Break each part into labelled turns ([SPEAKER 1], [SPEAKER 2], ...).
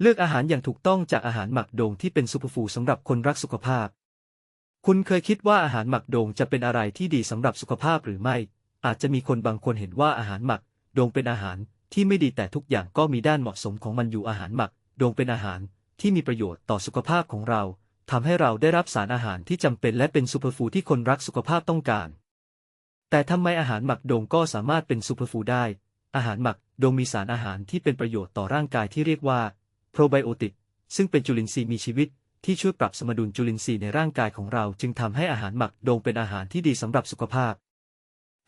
[SPEAKER 1] เลือกอาหารอย่างถูกต้องจากอาหารหมักโดงที่เป็นซูเปอร์ฟูดสำหรับคนรักสุขภาพ คุณเคยคิดว่าอาหารหมักโดงจะเป็นอะไรที่ดีสำหรับสุขภาพหรือไม่ อาจจะมีคนบางคนเห็นว่าอาหารหมักโดงเป็นอาหารที่ไม่ดีแต่ทุกอย่างก็มีด้านเหมาะสมของมันอยู่อาหารหมักโดงเป็นอาหารที่มีประโยชน์ต่อสุขภาพของเราทำให้เราได้รับสารอาหารที่จำเป็นและเป็นซูเปอร์ฟูดที่คนรักสุขภาพต้องการ แต่ทำไมอาหารหมักโดงก็สามารถเป็นซูเปอร์ฟูดได้ อาหารหมักโดงมีสารอาหารที่เป็นประโยชน์ต่อร่างกายที่เรียกว่า โปรไบโอติก ซึ่งเป็นจุลินทรีย์มีชีวิต ที่ช่วยปรับสมดุลจุลินทรีย์ในร่างกายของเรา จึงทำให้อาหารหมักโดงเป็นอาหารที่ดีสำหรับสุขภาพ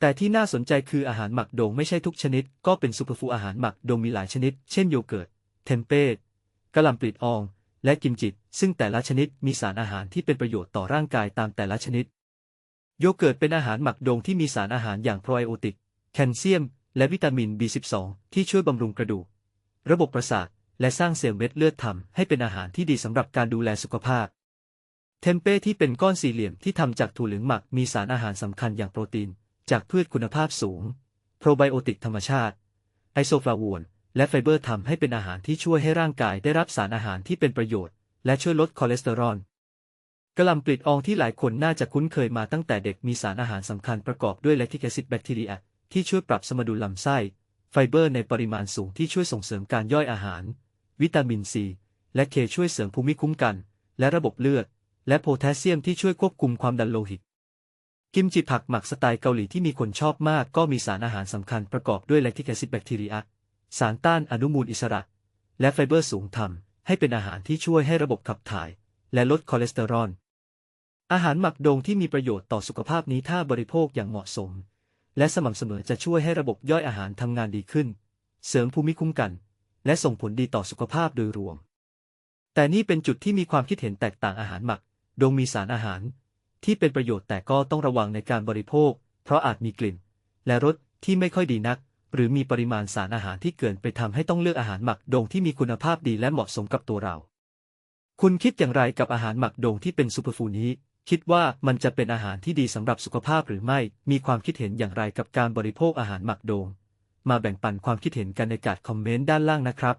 [SPEAKER 1] แต่ที่น่าสนใจคืออาหารหมักโดงไม่ใช่ทุกชนิด ก็เป็นซูเปอร์ฟูอาหารหมักโดงมีหลายชนิด เช่นโยเกิร์ต เทมเป้กะหล่ำปลีออง และกิมจิ ซึ่งแต่ละชนิดมีสารอาหารที่เป็นประโยชน์ต่อร่างกายตามแต่ละชนิด โยเกิร์ตเป็นอาหารหมักโดงที่มีสารอาหารอย่างโปรไบโอติก แคลเซียม และวิตามิน B12 ที่ช่วยบำรุงกระดูก ระบบประสาท และสร้างเซลล์เม็ดเลือดทำให้เป็นอาหารที่ดีสำหรับการดูแลสุขภาพ เทมเป้ที่เป็นก้อนสี่เหลี่ยมที่ทำจากถั่วเหลืองหมักมีสารอาหารสำคัญอย่างโปรตีน จากพืชคุณภาพสูง โปรไบโอติกธรรมชาติ ไอโซฟลาวนและไฟเบอร์ทำให้เป็นอาหารที่ช่วยให้ร่างกายได้รับสารอาหารที่เป็นประโยชน์ และช่วยลดคอเลสเตอรอลกระลำปลีอองที่หลายคนน่าจะคุ้นเคยมาตั้งแต่เด็กมีสารอาหารสำคัญประกอบด้วยแลคติกแอซิดแบคทีเรียที่ช่วยปรับสมดุลลำไส้ ไฟเบอร์ในปริมาณสูงที่ช่วยส่งเสริมการย่อยอาหาร วิตามินซี และเคช่วยเสริมภูมิคุ้มกัน และระบบเลือด และโพแทสเซียมที่ช่วยควบคุมความดันโลหิต กิมจิผักหมักสไตล์เกาหลีที่มีคนชอบมากก็มีสารอาหารสำคัญประกอบด้วยแลคติกแอซิดแบคทีเรียสารต้านอนุมูลอิสระ และไฟเบอร์สูงทำให้เป็นอาหารที่ช่วยให้ระบบขับถ่าย และลดคอเลสเตอรอล อาหารหมักโดงที่มีประโยชน์ต่อสุขภาพนี้ถ้าบริโภคอย่างเหมาะสม และสม่ำเสมอจะช่วยให้ระบบย่อยอาหารทำงานดีขึ้น เสริมภูมิคุ้มกัน และส่งผลดีต่อสุขภาพโดยรวม แต่นี่เป็นจุดที่มีความคิดเห็นแตกต่างอาหารหมัก โดงมีสารอาหาร ที่เป็นประโยชน์แต่ก็ต้องระวังในการบริโภค เพราะอาจมีกลิ่น และรสที่ไม่ค่อยดีนัก หรือมีปริมาณสารอาหารที่เกินไปทำให้ต้องเลือกอาหารหมักโดงที่มีคุณภาพดีและเหมาะสมกับตัวเรา คุณคิดอย่างไรกับอาหารหมักโดงที่เป็นซูเปอร์ฟู้ดนี้คิดว่ามันจะเป็นอาหารที่ดีสำหรับสุขภาพหรือไม่ มีความคิดเห็นอย่างไรกับการบริโภคอาหารหมักโดง มาแบ่งปันความคิดเห็นกันในการคอมเมนต์ด้านล่างนะครับ